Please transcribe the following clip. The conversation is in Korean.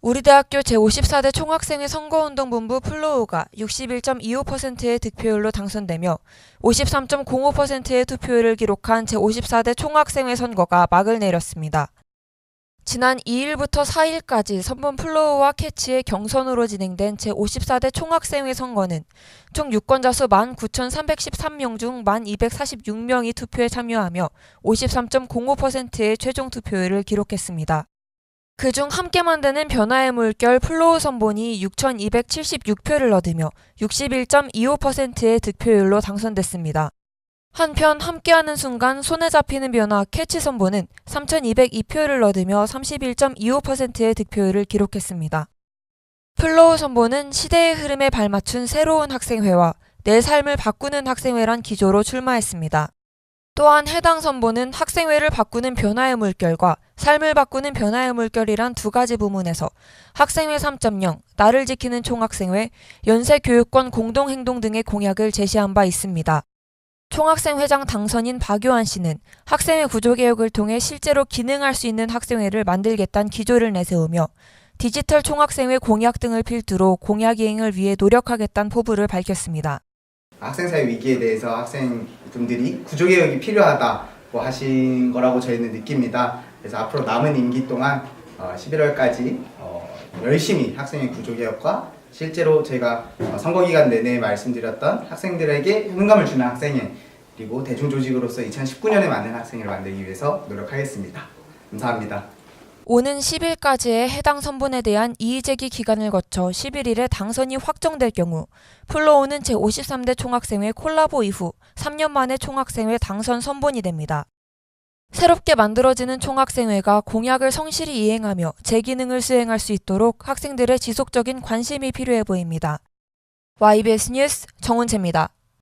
우리 대학교 제54대 총학생회 선거운동본부 플로우가 61.25%의 득표율로 당선되며 53.05%의 투표율을 기록한 제54대 총학생회 선거가 막을 내렸습니다. 지난 2일부터 4일까지 선본 플로우와 캐치의 경선으로 진행된 제54대 총학생회 선거는 총 유권자 수 19,313명 중 1,246명이 투표에 참여하며 53.05%의 최종 투표율을 기록했습니다. 그중 함께 만드는 변화의 물결 플로우 선본이 6,276표를 얻으며 61.25%의 득표율로 당선됐습니다. 한편 함께하는 순간 손에 잡히는 변화 캐치 선본은 3,202표를 얻으며 31.25%의 득표율을 기록했습니다. 플로우 선본은 시대의 흐름에 발맞춘 새로운 학생회와 내 삶을 바꾸는 학생회란 기조로 출마했습니다. 또한 해당 선보는 학생회를 바꾸는 변화의 물결과 삶을 바꾸는 변화의 물결이란 두 가지 부문에서 학생회 3.0, 나를 지키는 총학생회, 연세 교육권 공동행동 등의 공약을 제시한 바 있습니다. 총학생회장 당선인 박요한 씨는 학생회 구조개혁을 통해 실제로 기능할 수 있는 학생회를 만들겠다는 기조를 내세우며 디지털 총학생회 공약 등을 필두로 공약 이행을 위해 노력하겠다는 포부를 밝혔습니다. 학생사회 위기에 대해서 학생분들이 구조개혁이 필요하다고 하신 거라고 저희는 느낍니다. 그래서 앞으로 남은 임기 동안 어, 11월까지 어, 열심히 학생의 구조개혁과 실제로 저희가 어, 선거기간 내내 말씀드렸던 학생들에게 흥감을 주는 학생회 그리고 대중조직으로서 2019년에 맞는 학생회를 만들기 위해서 노력하겠습니다. 감사합니다. 오는 10일까지의 해당 선본에 대한 이의제기 기간을 거쳐 11일에 당선이 확정될 경우 플로우는 제53대 총학생회 콜라보 이후 3년 만에 총학생회 당선 선본이 됩니다. 새롭게 만들어지는 총학생회가 공약을 성실히 이행하며 제 기능을 수행할 수 있도록 학생들의 지속적인 관심이 필요해 보입니다. YBS 뉴스 정은채입니다.